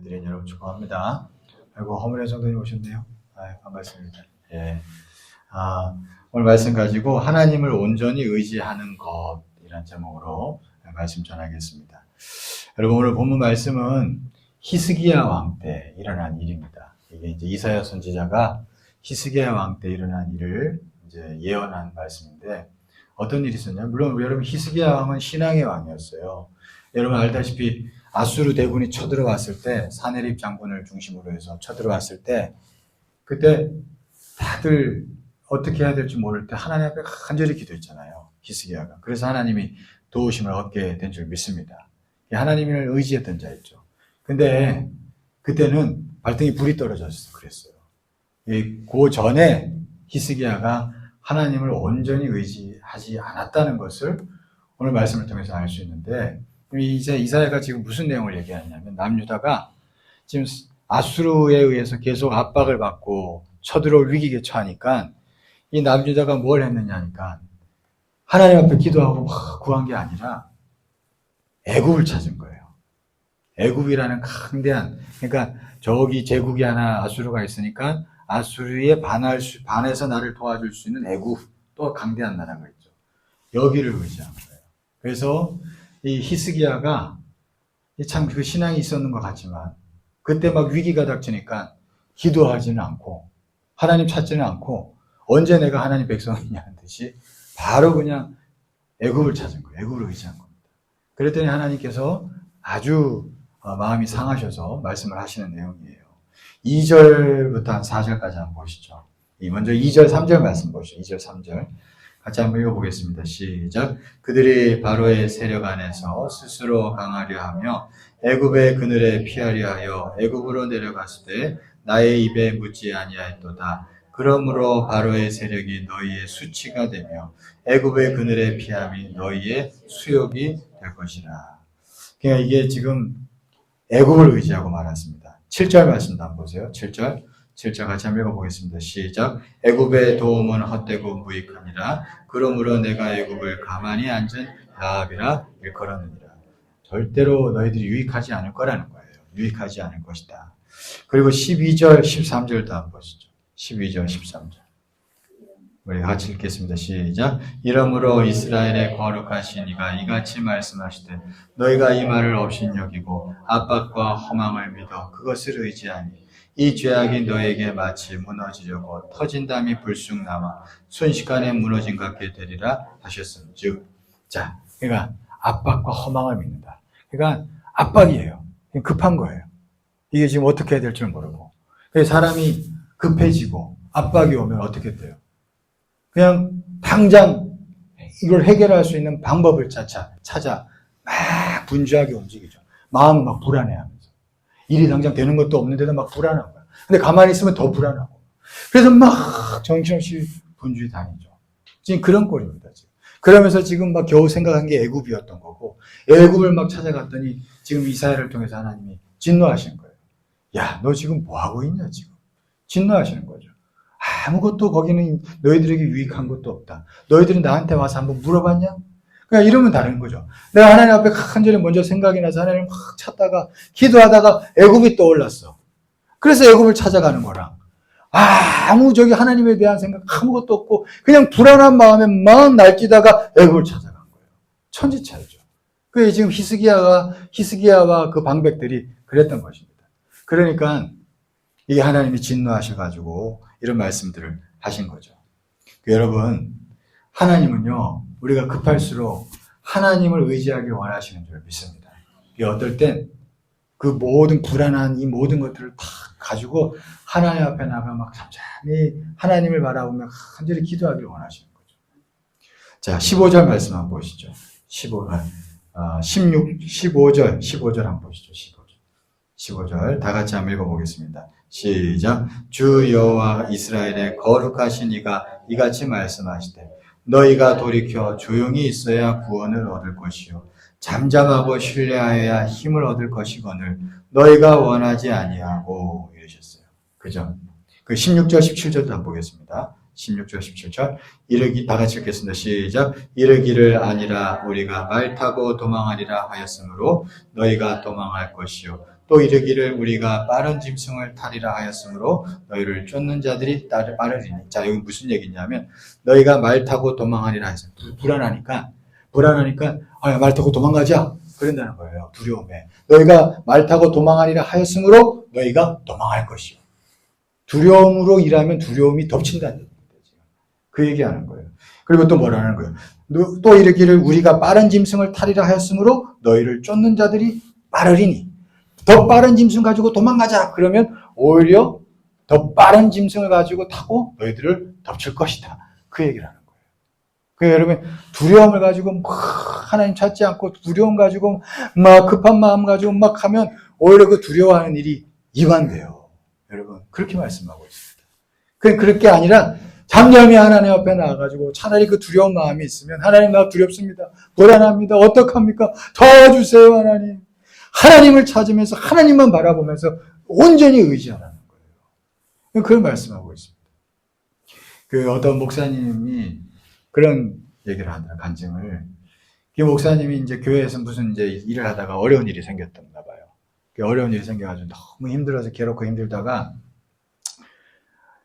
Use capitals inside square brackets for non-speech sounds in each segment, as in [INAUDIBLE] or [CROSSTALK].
예배드린 여러분 축하합니다. 아이고 허물의 성도님 오셨네요. 아, 반갑습니다. 예. 아, 오늘 말씀 가지고 하나님을 온전히 의지하는 것이란 제목으로 말씀 전하겠습니다. 여러분 오늘 본문 말씀은 히스기야 왕 때 일어난 일입니다. 이게 이제 이사야 선지자가 히스기야 왕 때 일어난 일을 이제 예언한 말씀인데 어떤 일이 있었냐? 물론 여러분 히스기야 왕은 신앙의 왕이었어요. 여러분 알다시피 아수르 대군이 쳐들어왔을 때 사내립 장군을 중심으로 해서 쳐들어왔을 때 그때 다들 어떻게 해야 될지 모를 때 하나님 앞에 간절히 기도했잖아요. 히스기야가. 그래서 하나님이 도우심을 얻게 된 줄 믿습니다. 하나님을 의지했던 자였죠. 근데 그때는 발등에 불이 떨어져서 그랬어요. 그 전에 히스기야가 하나님을 온전히 의지하지 않았다는 것을 오늘 말씀을 통해서 알 수 있는데 이제 이사야가 지금 무슨 내용을 얘기하냐면 남유다가 지금 아수르에 의해서 계속 압박을 받고 쳐들어올 위기에 처하니까 이 남유다가 뭘 했느냐 하니까 하나님 앞에 기도하고 막 구한 게 아니라 애굽을 찾은 거예요. 애굽이라는 강대한 그러니까 저기 제국이 하나 아수르가 있으니까 아수르에 반할 수, 반해서 나를 도와줄 수 있는 애굽 또 강대한 나라가 있죠. 여기를 의지한 거예요. 그래서 이 히스기야가 참 그 신앙이 있었는 것 같지만 그때 막 위기가 닥치니까 기도하지는 않고 하나님 찾지는 않고 언제 내가 하나님 백성이냐 는 듯이 바로 그냥 애굽을 찾은 거예요. 애굽을 의지한 겁니다. 그랬더니 하나님께서 아주 어, 마음이 상하셔서 말씀을 하시는 내용이에요. 2절부터 한 4절까지 한번 보시죠. 먼저 2절, 3절 말씀 보시죠. 2절, 3절. 같이 한번 읽어보겠습니다. 시작. 그들이 바로의 세력 안에서 스스로 강하려 하며 애굽의 그늘에 피하려 하여 애굽으로 내려갔을 때 나의 입에 묻지 아니하였도다. 그러므로 바로의 세력이 너희의 수치가 되며 애굽의 그늘에 피함이 너희의 수욕이 될 것이라. 그러니까 이게 지금 애굽을 의지하고 말았습니다. 7절 말씀도 한번 보세요. 7절. 7절 같이 한번 읽어보겠습니다. 시작. 애굽의 도움은 헛되고 무익하니라. 그러므로 내가 애굽을 가만히 앉은 야합이라 일컬었느니라. 절대로 너희들이 유익하지 않을 거라는 거예요. 유익하지 않을 것이다. 그리고 12절, 13절도 한번 보시죠. 12절, 13절. 우리 같이 읽겠습니다. 시작. 이러므로 이스라엘의 거룩하신 이가 이같이 말씀하시되 너희가 이 말을 없인 여기고 압박과 허망을 믿어 그것을 의지하니 이 죄악이 너에게 마치 무너지려고 터진 담이 불쑥 남아 순식간에 무너진 것 같게 되리라 하셨음즉 자, 그러니까 압박과 허망을 믿는다. 그러니까 압박이에요. 급한 거예요. 이게 지금 어떻게 해야 될지 모르고. 그래서 사람이 급해지고 압박이 오면 어떻게 돼요? 그냥 당장 이걸 해결할 수 있는 방법을 찾아, 찾아 막 분주하게 움직이죠. 마음은 막 불안해하면서. 일이 당장 되는 것도 없는데도 막 불안한 거야. 근데 가만히 있으면 더 불안하고. 그래서 막 정신없이 분주히 다니죠. 지금 그런 꼴입니다. 지금. 그러면서 지금 막 겨우 생각한 게 애굽이었던 거고, 애굽을 막 찾아갔더니 지금 이사야를 통해서 하나님이 진노하시는 거예요. 야, 너 지금 뭐 하고 있냐, 지금. 진노하시는 거죠. 아무것도 거기는 너희들에게 유익한 것도 없다. 너희들이 나한테 와서 한번 물어봤냐? 그냥 이러면 다른 거죠. 내가 하나님 앞에 간절히 먼저 생각이 나서 하나님을 막 찾다가 기도하다가 애굽이 떠올랐어. 그래서 애굽을 찾아가는 거랑 아무 저기 하나님에 대한 생각 아무것도 없고 그냥 불안한 마음에 막 날뛰다가 애굽을 찾아간 거예요. 천지 차이죠. 그게 지금 히스기야가 히스기야와 그 방백들이 그랬던 것입니다. 그러니까 이게 하나님이 진노하셔 가지고 이런 말씀들을 하신 거죠. 여러분, 하나님은요, 우리가 급할수록 하나님을 의지하기 원하시는 줄 믿습니다. 어떨 땐 그 모든 불안한 이 모든 것들을 다 가지고 하나님 앞에 나가 막 잠잠히 하나님을 바라보며 간절히 기도하기를 원하시는 거죠. 자, 15절 말씀 한번 보시죠. 15, 아, 16, 15절, 15절 한번 보시죠. 15절. 15절. 다 같이 한번 읽어보겠습니다. 시작. 주 여호와 이스라엘의 거룩하신 이가 이같이 말씀하시되 너희가 돌이켜 조용히 있어야 구원을 얻을 것이요 잠잠하고 신뢰하여야 힘을 얻을 것이거늘 너희가 원하지 아니하고 이러셨어요. 그죠? 그 16절 17절도 한번 보겠습니다. 16절 17절 이르기 다 같이 읽겠습니다. 시작. 이르기를 아니라 우리가 말 타고 도망하리라 하였으므로 너희가 도망할 것이요 또 이르기를 우리가 빠른 짐승을 타리라 하였으므로 너희를 쫓는 자들이 따르 빠르리니. 자, 여기 무슨 얘기냐면 너희가 말 타고 도망하리라 해서 불안하니까 불안하니까 아, 말 타고 도망가자. 그런다는 거예요. 두려움에. 너희가 말 타고 도망하리라 하였으므로 너희가 도망할 것이요. 두려움으로 일하면 두려움이 덮친다는. 지금. 그 얘기하는 거예요. 그리고 또 뭐라는 거예요. 너- 또 이르기를 우리가 빠른 짐승을 타리라 하였으므로 너희를 쫓는 자들이 빠르리니. 더 빠른 짐승 가지고 도망가자. 그러면 오히려 더 빠른 짐승을 가지고 타고 너희들을 덮칠 것이다. 그 얘기를 하는 거예요. 그 여러분 두려움을 가지고 막 하나님 찾지 않고 두려움 가지고 막 급한 마음 가지고 막 하면 오히려 그 두려워하는 일이 이완돼요. 여러분 그렇게 말씀하고 있습니다. 그 그렇게 아니라 잠잠히 하나님 앞에 나와가지고 차라리 그 두려운 마음이 있으면 하나님 나 두렵습니다. 불안합니다. 어떡합니까? 도와주세요 하나님. 하나님을 찾으면서 하나님만 바라보면서 온전히 의지하라는 거예요. 그걸 말씀하고 있습니다. 그 어떤 목사님이 그런 얘기를 하더라 간증을. 그 목사님이 이제 교회에서 무슨 이제 일을 하다가 어려운 일이 생겼던가 봐요. 그 어려운 일이 생겨가지고 너무 힘들어서 괴롭고 힘들다가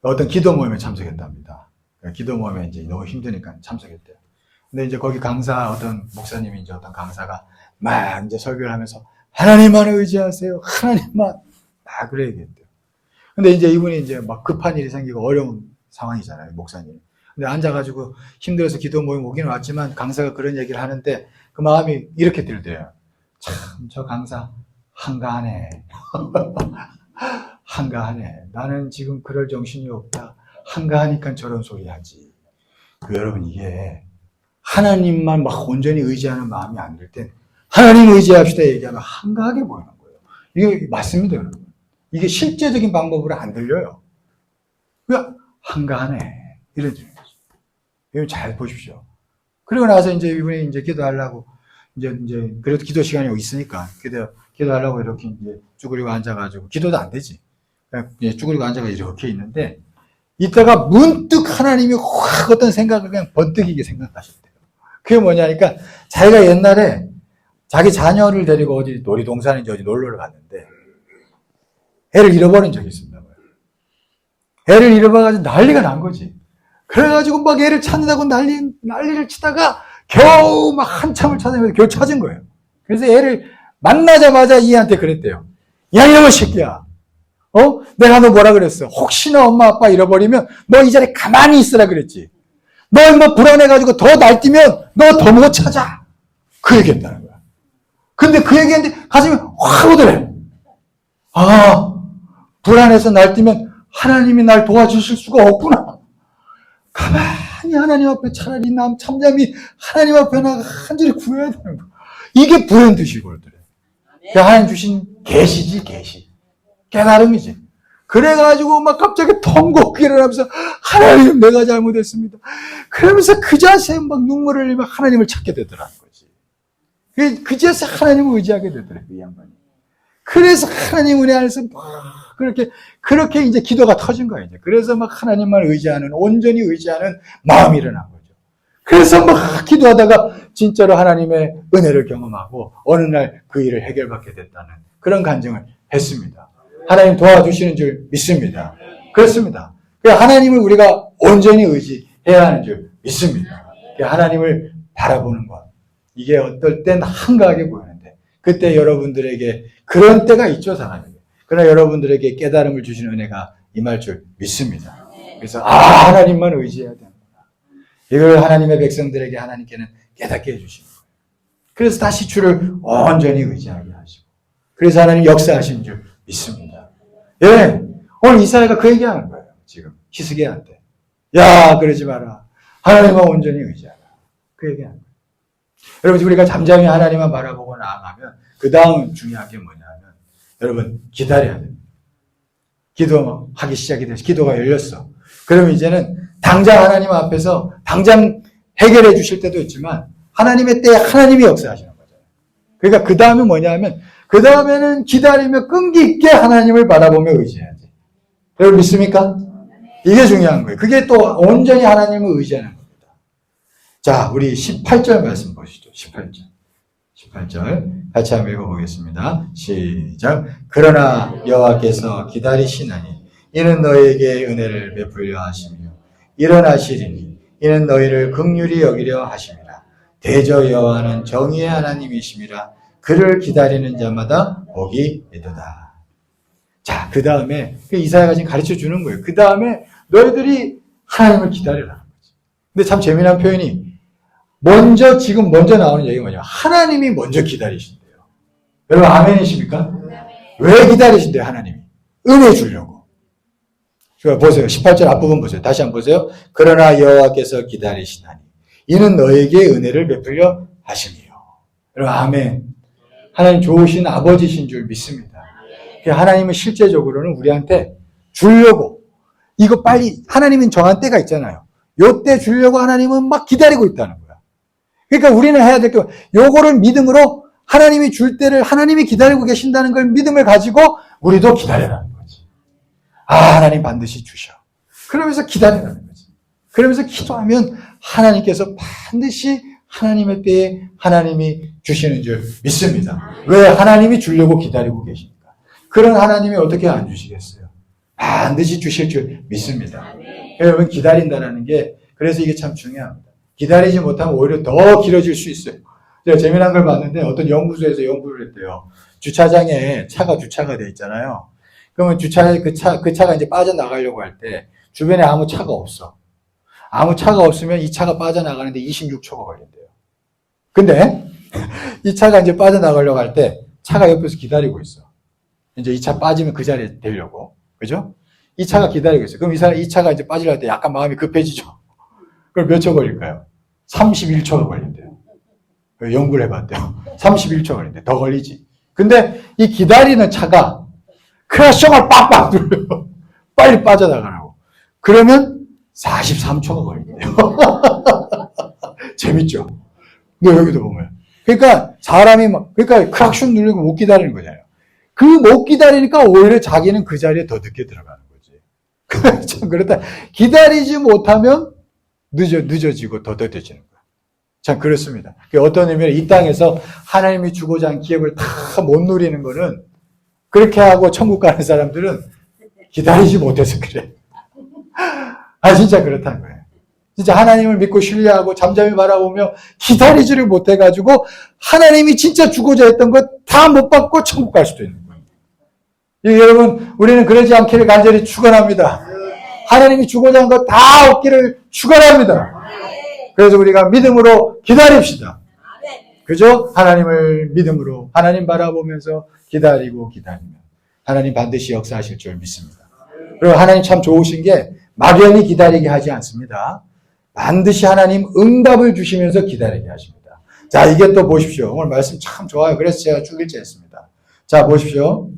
어떤 기도 모임에 참석했답니다. 그 기도 모임에 이제 너무 힘드니까 참석했대요. 근데 이제 거기 강사 어떤 목사님이 이제 어떤 강사가 막 이제 설교를 하면서 하나님만 의지하세요. 하나님만 막 그래 얘기했대요. 근데 이제 이분이 이제 막 급한 일이 생기고 어려운 상황이잖아요, 목사님. 근데 앉아가지고 힘들어서 기도 모임 오기는 왔지만 강사가 그런 얘기를 하는데 그 마음이 이렇게 들대요. 참, 저 강사 한가하네. [LAUGHS] 한가하네. 나는 지금 그럴 정신이 없다. 한가하니까 저런 소리 하지. 그 여러분 이게 하나님만 막 온전히 의지하는 마음이 안 들 땐 하나님 의지합시다 얘기하면 한가하게 보이는 거예요. 이게 맞습니다, 여러분. 이게 실제적인 방법으로 안 들려요. 왜 한가하네. 이런 줄. 이거 잘 보십시오. 그리고 나서 이제 이분이 이제 기도하려고 이제 이제 그래도 기도 시간이 있으니까 기도 기도하려고 이렇게 이제 쭈그리고 앉아가지고 기도도 안 되지. 이제 쭈그리고 앉아가 이렇게 있는데 이따가 문득 하나님이 확 어떤 생각을 그냥 번뜩이게 생각하셨대요. 그게 뭐냐니까 자기가 옛날에 자기 자녀를 데리고 어디 놀이동산인지 어디 놀러를 갔는데 애를 잃어버린 적이 있습니다. 애를 잃어버려가지고 난리가 난 거지. 그래가지고 막 애를 찾는다고 난리, 난리를 치다가 겨우 막 한참을 찾으면서 겨우 찾은 거예요. 그래서 애를 만나자마자 이한테 그랬대요. 야, 이놈의 새끼야. 어? 내가 너 뭐라 그랬어? 혹시나 엄마 아빠 잃어버리면 너 이 자리에 가만히 있으라 그랬지. 너 뭐 불안해가지고 더 날뛰면 너 더 못 찾아. 그 얘기했다는 거야. 근데 그 얘기했는데 가슴이 확 오더래. 아, 불안해서 날뛰면 하나님이 날 도와주실 수가 없구나. 가만히 하나님 앞에 차라리 남 참잠이 하나님 앞에 나가 한절히 구해야 되는 거야. 이게 그러더래. 그 하나님 주신 계시지, 계시. 깨달음이지. 그래가지고 막 갑자기 통곡 일어나면서 하나님 내가 잘못했습니다. 그러면서 그 자세에 막 눈물을 흘리며 하나님을 찾게 되더라는 거지. 그, 그 자세 하나님을 의지하게 되더래, 이 양반이. 그래서 하나님 은혜 안에서 막 그렇게, 그렇게 이제 기도가 터진 거예요. 이제. 그래서 막 하나님만 의지하는, 온전히 의지하는 마음이 일어난 거죠. 그래서 막 기도하다가 진짜로 하나님의 은혜를 경험하고 어느 날 그 일을 해결받게 됐다는 그런 간증을 했습니다. 하나님 도와주시는 줄 믿습니다. 그렇습니다. 그 하나님을 우리가 온전히 의지해야 하는 줄 믿습니다. 그 하나님을 바라보는 것. 이게 어떨 땐 한가하게 보이는데, 그때 여러분들에게 그런 때가 있죠, 사람에게. 그러나 여러분들에게 깨달음을 주시는 은혜가 임할 줄 믿습니다. 그래서, 아, 하나님만 의지해야 되는구나. 이걸 하나님의 백성들에게 하나님께는 깨닫게 거예요. 그래서 다시 주를 온전히 의지하게 하시고, 그래서 하나님 역사하신 줄 믿습니다. 예, 오늘 이사야가 그 얘기하는 거예요. 지금 히스기야한테. 야, 그러지 마라. 하나님만 온전히 의지하라. 그 얘기하는 거예요. 여러분, 우리가 잠잠히 하나님만 바라보고 나아가면 그 다음 중요한 게 뭐냐면 여러분 기다려야 됩니다. 기도하기 시작이 돼서 기도가 열렸어. 그럼 이제는 당장 하나님 앞에서 당장 해결해 주실 때도 있지만 하나님의 때에 하나님이 역사하시는 거잖아요. 그러니까 그 다음에 뭐냐면 그 다음에는 기다리며 끈기 있게 하나님을 바라보며 의지해야지. 여러분 믿습니까? 이게 중요한 거예요. 그게 또 온전히 하나님을 의지하는 겁니다. 자, 우리 18절 말씀 보시죠. 18절. 18절 같이 한번 읽어보겠습니다. 시작. 그러나 여호와께서 기다리시나니 이는 너희에게 은혜를 베풀려 하시며 일어나시리니 이는 너희를 극률이 여기려 하심이라. 대저 여호와는 정의의 하나님이심이라. 그를 기다리는 자마다 복이 있도다. 자, 그 다음에 이사야가 지금 가르쳐 주는 거예요. 그 다음에 너희들이 하나님을 거지. 근데 참 재미난 표현이 먼저 지금 먼저 나오는 얘기가 뭐냐? 하나님이 먼저 기다리신대요. 여러분 아멘이십니까? 왜 기다리신대요, 하나님이? 은혜 주려고. 자, 보세요. 18절 앞부분 보세요. 다시 한번 보세요. 그러나 여호와께서 기다리시나니 이는 너에게 은혜를 베풀려 하심이요. 여러분 아멘. 하나님 좋으신 아버지신 줄 믿습니다. 그 하나님은 실제적으로는 우리한테 주려고 이거 빨리 하나님은 정한 때가 있잖아요. 요때 주려고 하나님은 막 기다리고 있다는 거야. 그러니까 우리는 해야 될 게 요거를 믿음으로 하나님이 줄 때를 하나님이 기다리고 계신다는 걸 믿음을 가지고 우리도 기다려라는 거지. 아, 하나님 반드시 주셔. 그러면서 기다리라는 거지. 그러면서 기도하면 하나님께서 반드시 하나님의 때에 하나님이 주시는 줄 믿습니다. 왜 하나님이 주려고 기다리고 계십니까? 그런 하나님이 어떻게 안 주시겠어요? 반드시 주실 줄 믿습니다. 여러분 기다린다는 게 그래서 이게 참 중요합니다. 기다리지 못하면 오히려 더 길어질 수 있어요. 제가 재미난 걸 봤는데 어떤 연구소에서 연구를 했대요. 주차장에 차가 주차가 돼 있잖아요. 그러면 주차에 그 차, 그 차가 이제 빠져나가려고 할 때 주변에 아무 차가 없어. 아무 차가 없으면 이 차가 빠져나가는데 26초가 걸린대요. 근데 [LAUGHS] 이 차가 이제 빠져나가려고 할 때 차가 옆에서 기다리고 있어. 이제 이 차 빠지면 그 자리에 되려고. 그죠? 이 차가 기다리고 있어요. 그럼 이 사람, 이 차가 이제 빠지려 할 때 약간 마음이 급해지죠. 그럼 몇 초 걸릴까요? 31초가 걸린대요. 연구를 해봤대요. [LAUGHS] 31초 걸린대. 더 걸리지. 근데 이 기다리는 차가 크라셔가 빡빡 눌러요. [LAUGHS] 빨리 빠져나가라고. 그러면 43초가 걸린대요. [LAUGHS] 재밌죠? 너 여기도 보면. 그러니까 사람이 막, 그러니까 크락션 누르고 못 기다리는 거잖아요. 그 못 기다리니까 오히려 자기는 그 자리에 더 늦게 들어가는 거지. 참 그렇다. 기다리지 못하면 늦어, 늦어지고 더 더뎌지는 거야. 참 그렇습니다. 어떤 의미로 이 땅에서 하나님이 주고자 한 기업을 다 못 누리는 거는 그렇게 하고 천국 가는 사람들은 기다리지 못해서 그래. [LAUGHS] 아, 진짜 그렇다는 거예요. 진짜 하나님을 믿고 신뢰하고 잠잠히 바라보며 기다리지를 못해가지고 하나님이 진짜 주고자 했던 것 다 못 받고 천국 갈 수도 있는 거예요. 예, 여러분, 우리는 그러지 않기를 간절히 축원합니다. 하나님이 주고자 한 것 다 얻기를 축원합니다. 그래서 우리가 믿음으로 기다립시다. 그죠? 하나님을 믿음으로 하나님 바라보면서 기다리고 기다리면 하나님 반드시 역사하실 줄 믿습니다. 그리고 하나님 참 좋으신 게 막연히 기다리게 하지 않습니다. 반드시 하나님 응답을 주시면서 기다리게 하십니다. 자, 이게 또 보십시오. 오늘 말씀 참 좋아요. 그래서 제가 쭉 읽겠습니다. 자, 보십시오.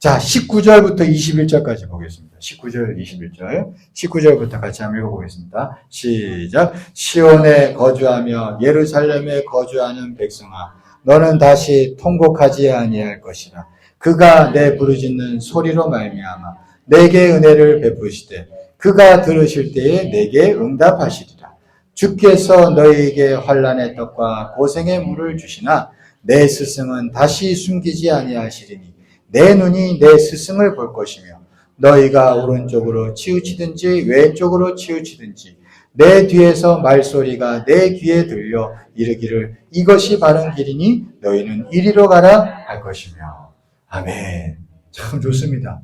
자, 19절부터 21절까지 보겠습니다. 19절, 21절. 19절부터 같이 한번 읽어보겠습니다. 시작. 시온에 거주하며 예루살렘에 거주하는 백성아, 너는 다시 통곡하지 아니할 것이라. 그가 내 부르짖는 소리로 말미암아 내게 은혜를 베푸시되 그가 들으실 때에 내게 응답하시리라. 주께서 너희에게 환란의 떡과 고생의 물을 주시나 내 스승은 다시 숨기지 아니하시리니 내 눈이 내 스승을 볼 것이며 너희가 오른쪽으로 치우치든지 왼쪽으로 치우치든지 내 뒤에서 말소리가 내 귀에 들려 이르기를 이것이 바른 길이니 너희는 이리로 가라 할 것이며. 아멘. 참 좋습니다.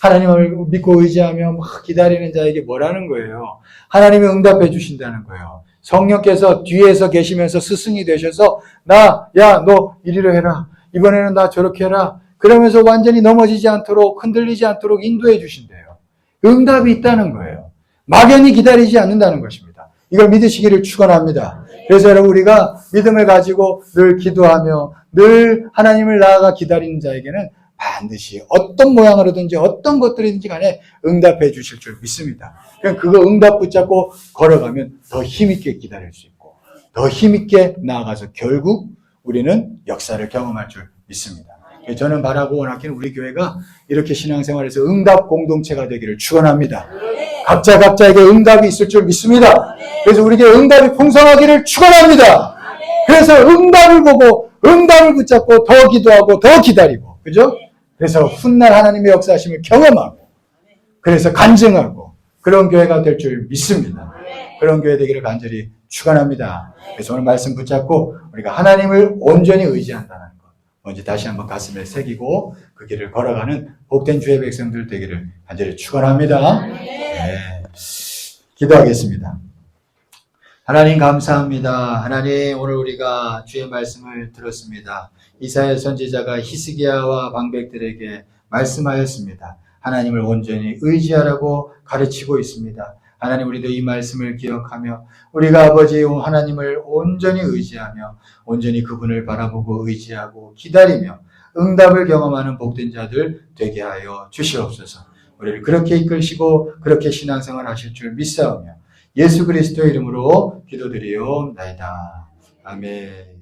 하나님을 믿고 의지하며 막 기다리는 자에게 뭐라는 거예요? 하나님이 응답해 주신다는 거예요. 성령께서 뒤에서 계시면서 스승이 되셔서 나 야 너 이리로 해라. 이번에는 나 저렇게 해라 그러면서 완전히 넘어지지 않도록 흔들리지 않도록 인도해 주신대요. 응답이 있다는 거예요. 막연히 기다리지 않는다는 것입니다. 이걸 믿으시기를 축원합니다. 그래서 여러분 우리가 믿음을 가지고 늘 기도하며 늘 하나님을 나아가 기다리는 자에게는 반드시 어떤 모양으로든지 어떤 것들이든지 간에 응답해 주실 줄 믿습니다. 그냥 그거 응답 붙잡고 걸어가면 더 힘있게 기다릴 수 있고 더 힘있게 나아가서 결국 우리는 역사를 경험할 줄 믿습니다. 저는 바라고 원하기는 우리 교회가 이렇게 신앙생활에서 응답 공동체가 되기를 축원합니다. 각자 각자에게 응답이 있을 줄 믿습니다. 그래서 우리에게 응답이 풍성하기를 축원합니다. 그래서 응답을 보고 응답을 붙잡고 더 기도하고 더 기다리고 그죠? 그래서 훗날 하나님의 역사하심을 경험하고 그래서 간증하고 그런 교회가 될 줄 믿습니다. 그런 교회 되기를 간절히 축원합니다. 그래서 오늘 말씀 붙잡고 우리가 하나님을 온전히 의지한다는 것 먼저 다시 한번 가슴에 새기고 그 길을 걸어가는 복된 주의 백성들 되기를 간절히 축원합니다. 네. 기도하겠습니다. 하나님 감사합니다. 하나님 오늘 우리가 주의 말씀을 들었습니다. 이사야 선지자가 히스기야와 방백들에게 말씀하였습니다. 하나님을 온전히 의지하라고 가르치고 있습니다. 하나님 우리도 이 말씀을 기억하며 우리가 아버지 하나님을 온전히 의지하며 온전히 그분을 바라보고 의지하고 기다리며 응답을 경험하는 복된 자들 되게 하여 주시옵소서. 우리를 그렇게 이끌시고 그렇게 신앙생활 하실 줄 믿사오며 예수 그리스도의 이름으로 기도드리옵나이다. 아멘.